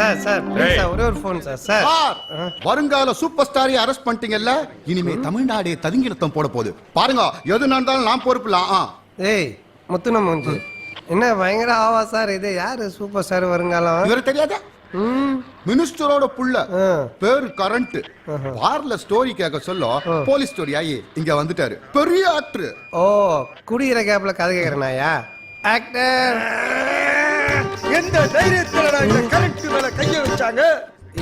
Sir sir ஒரே ஒரு phone sir sir. வருங்கால சூப்பர் ஸ்டாரை அரெஸ்ட் பண்ணிட்டீங்கல்ல? இனிமே தமிழ்நாடே ததுங்கிலத்தம் போட போகுது. பாருங்க எது நடந்தாலும் நான் பொறுப்புல ஆ. ஏய் முத்துன மூஞ்சி. என்ன பயங்கர ஆவா சார் இது? யாரு சூப்பர் ஸ்டார் வருங்காலம்? இவரு தெரியாத? ம். மினிஸ்டரோட புள்ள. பேரு கரண்ட் பார்ல ஸ்டோரி கேட்க சொல்ல போலீஸ் ஸ்டோரி ஆகி இங்க வந்துட்டாரு. பெரிய ஆக்டர் ஓ குடிக்கிற கேப்ல கதை கேக்குறனாயா ஆக்டர் எந்த தைரியத்துல இந்த கரண்ட் மேல கைய வச்சாங்க?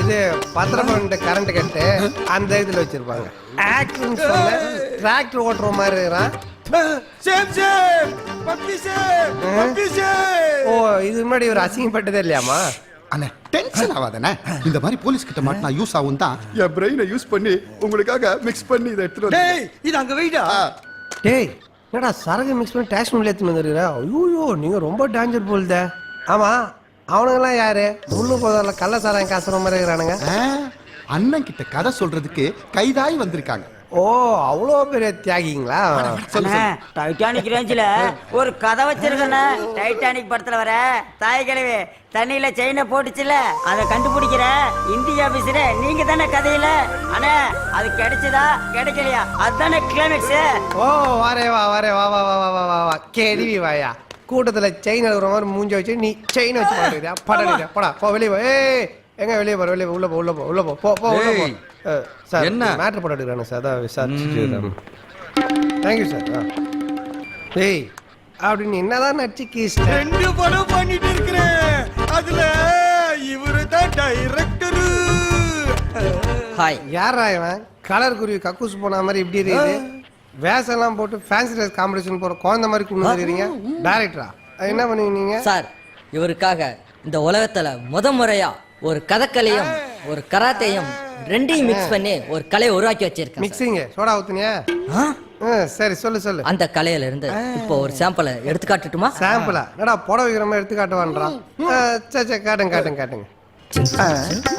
இது பத்திரப்பண்டு கரண்ட் கட்டு அந்த இதுல வச்சிருப்பாங்க. ஆக்டர்னு சொல்ல டிராக்டர் ஓட்டுற மாதிரி இருக்கிறான் shame shame. Puppy shame. Puppy shame. ஓ இது முன்னாடி ஒரு அசிங்கப்பட்டதே இல்லையாமா அண்ணே டென்ஷன் ஆகாதண்ணே இந்த மாதிரி போலீஸ் கிட்ட மாட்டினா யூஸ் ஆகும் தான் என் பிரெயினை யூஸ் பண்ணி உங்களுக்காக மிக்ஸ் பண்ணி இதை எடுத்துட்டு டேய். இது அங்க வைடா? டேய் என்னடா சரகு மிக்ஸ் பண்ணி டேக்ஸ் மில்ல எடுத்துன்னு வந்துருக்கிற? ஐயோ நீங்க ரொம்ப டேஞ்சர் போல்தே. ஆமா அவனுங்கெல்லாம் யாரு முள்ளு போதில் கள்ள சாராயம் காசுற மாதிரி இருக்கிறானுங்க அண்ணன் கிட்ட கதை சொல்றதுக்கு கைதாய் வந்திருக்காங்க ஓ அவ்வளோ பெரிய தியாகிங்களா டைட்டானிக் ரேஞ்சில ஒரு கதை வச்சிருக்கண்ணே டைட்டானிக் படத்துல வர தாய் கிழவி தண்ணியில செயினை போட்டுச்சுல அதை கண்டுபிடிக்கிற இந்திய ஆபீசரே நீங்க தானே கதையில அண்ணே அது கிடைச்சதா கிடைக்கலையா அதுதானே கிளைமேக்ஸ் ஓ வாரே வா வாரே வா வா வா வா வா வா வா கேள்வி வாயா கூட்டத்துல செயின் எடுக்கிற மாதிரி மூஞ்ச வச்சு நீ செயின் வச்சு மாட்டேங்கிறியா படம் போடா போ வெளியே போ. ஏய் எங்க வெளியே போற வெளியே போ உள்ள போ உள்ள போ உள்ள போ. போ போ உள்ள போ. சார் என்ன? மேட்ரு போட்டு எடுக்கிறானு சார். அதான் விசாரிச்சுட்டு தேங்க்யூ சார் ஆ. ஏய் அப்படின்னு என்னதான் நடிச்சு கீஸ்ட ரெண்டு படம் பண்ணிட்டு இருக்கிறேன். அதுல இவரு தான் டைரக்டர் ஹாய் யாரா இவன்? கலர் குருவி கக்கூஸ் போன மாதிரி இப்படி இருக்குது. வேஷம்லாம் போட்டு ஃபேன்சி ட்ரெஸ் காம்படிஷன் போற குழந்தை மாதிரி கொண்டு வந்துருக்கீங்க டைரக்டரா என்ன பண்ணுவீங்க? சார் இவருக்காக இந்த உலகத்துல முத முறையா ஒரு கதக்கலையும் ஒரு கராத்தையும் ரெண்டையும் மிக்ஸ் பண்ணி ஒரு கலையை உருவாக்கி வச்சிருக்கேன் சார். Mixing soda ஊத்துனியா? சரி சொல்லு சொல்லு. அந்த கலையில இருந்து இப்போ ஒரு சாம்பிளை எடுத்து காட்டுட்டுமா? சாம்பிளா என்னடா புடவை வைக்கிற மாதிரி எடுத்து காட்டுவான்றான் சரி சரி காட்டுங்க காட்டுங்க காட்டுங்க.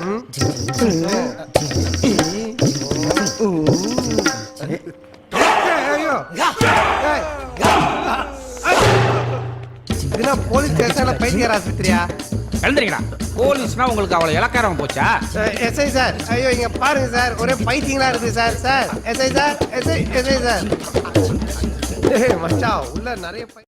ம். இதுனா போலீஸ் ஸ்டேஷன்ல பைத்தியர் ஆஸ்பத்திரியா எழுந்திருக்கடா போலீஸ்னா உங்களுக்கு அவ்வளவு இலக்காரம் போச்சா? SI sir. ஐயோ இங்க பாருங்க சார். ஒரே பைத்தியங்களா இருக்கு sir sir. SI sir SI SI sir. ஏய், மச்சான் உள்ள நிறைய பை-